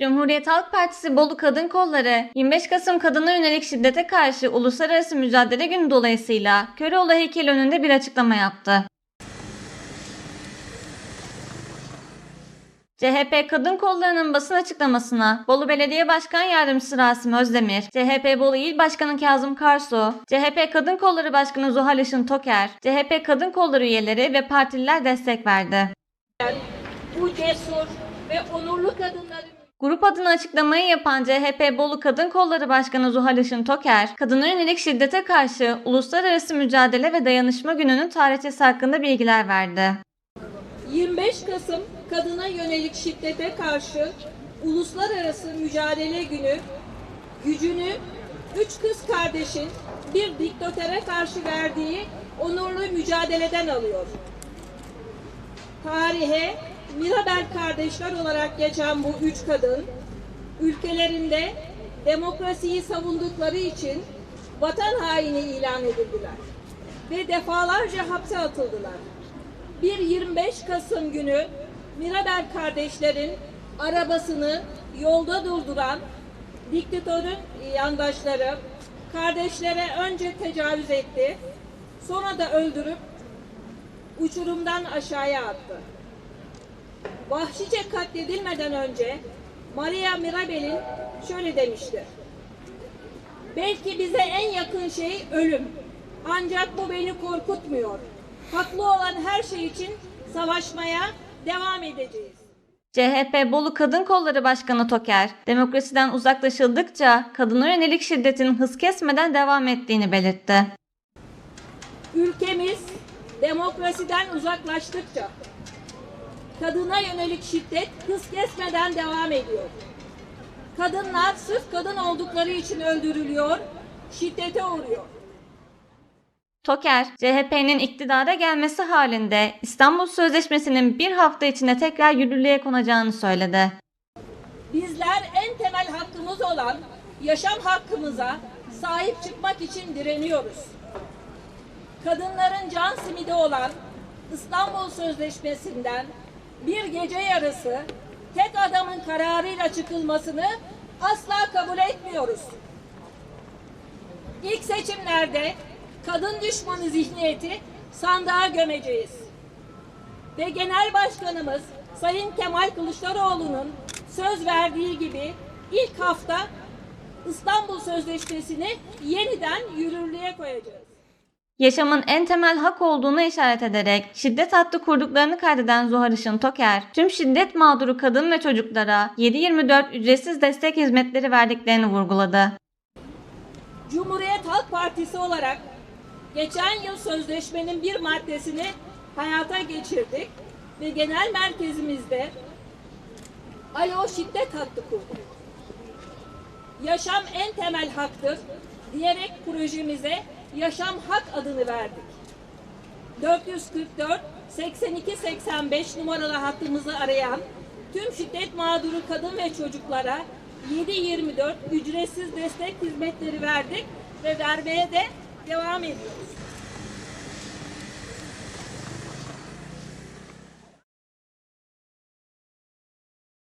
Cumhuriyet Halk Partisi Bolu Kadın Kolları 25 Kasım kadına yönelik şiddete karşı Uluslararası Mücadele Günü dolayısıyla Köroğlu heykeli önünde bir açıklama yaptı. CHP Kadın Kolları'nın basın açıklamasına Bolu Belediye Başkan Yardımcısı Rasim Özdemir, CHP Bolu İl Başkanı Kazım Karsu, CHP Kadın Kolları Başkanı Zuhal Işın Toker, CHP Kadın Kolları üyeleri ve partililer destek verdi. bu cesur ve onurlu kadınların Grup adına açıklamayı yapan CHP Bolu Kadın Kolları Başkanı Zuhal Işın Toker, kadına yönelik şiddete karşı Uluslararası Mücadele ve Dayanışma Günü'nün tarihçesi hakkında bilgiler verdi. 25 Kasım kadına yönelik şiddete karşı Uluslararası Mücadele Günü gücünü üç kız kardeşin bir diktatöre karşı verdiği onurlu mücadeleden alıyor. Tarihe Mirabel kardeşler olarak geçen bu üç kadın ülkelerinde demokrasiyi savundukları için vatan haini ilan edildiler ve defalarca hapse atıldılar. Bir 25 Kasım günü Mirabel kardeşlerin arabasını yolda durduran diktatörün yandaşları kardeşlere önce tecavüz etti, sonra da öldürüp uçurumdan aşağıya attı. Vahşice katledilmeden önce Maria Mirabel'in şöyle demiştir. Belki bize en yakın şey ölüm. Ancak bu beni korkutmuyor. Haklı olan her şey için savaşmaya devam edeceğiz. CHP Bolu Kadın Kolları Başkanı Toker, demokrasiden uzaklaşıldıkça kadına yönelik şiddetin hız kesmeden devam ettiğini belirtti. Ülkemiz demokrasiden uzaklaştıkça kadına yönelik şiddet hız kesmeden devam ediyor. Kadınlar sırf kadın oldukları için öldürülüyor, şiddete uğruyor. Toker, CHP'nin iktidara gelmesi halinde İstanbul Sözleşmesi'nin bir hafta içinde tekrar yürürlüğe konacağını söyledi. Bizler en temel hakkımız olan yaşam hakkımıza sahip çıkmak için direniyoruz. Kadınların can simidi olan İstanbul Sözleşmesi'nden bir gece yarısı tek adamın kararıyla çıkılmasını asla kabul etmiyoruz. İlk seçimlerde kadın düşmanı zihniyeti sandığa gömeceğiz ve Genel Başkanımız Sayın Kemal Kılıçdaroğlu'nun söz verdiği gibi ilk hafta İstanbul Sözleşmesi'ni yeniden yürürlüğe koyacağız. Yaşamın en temel hak olduğunu işaret ederek şiddet hattı kurduklarını kaydeden Zuhal Işın Toker, tüm şiddet mağduru kadın ve çocuklara 7-24 ücretsiz destek hizmetleri verdiklerini vurguladı. Cumhuriyet Halk Partisi olarak geçen yıl sözleşmenin bir maddesini hayata geçirdik ve genel merkezimizde Alo Şiddet Hattı kurduk. Yaşam en temel haktır diyerek projemize Yaşam Hak adını verdik. 444 82 85 numaralı hattımızı arayan tüm şiddet mağduru kadın ve çocuklara 7-24 ücretsiz destek hizmetleri verdik ve vermeye de devam ediyoruz.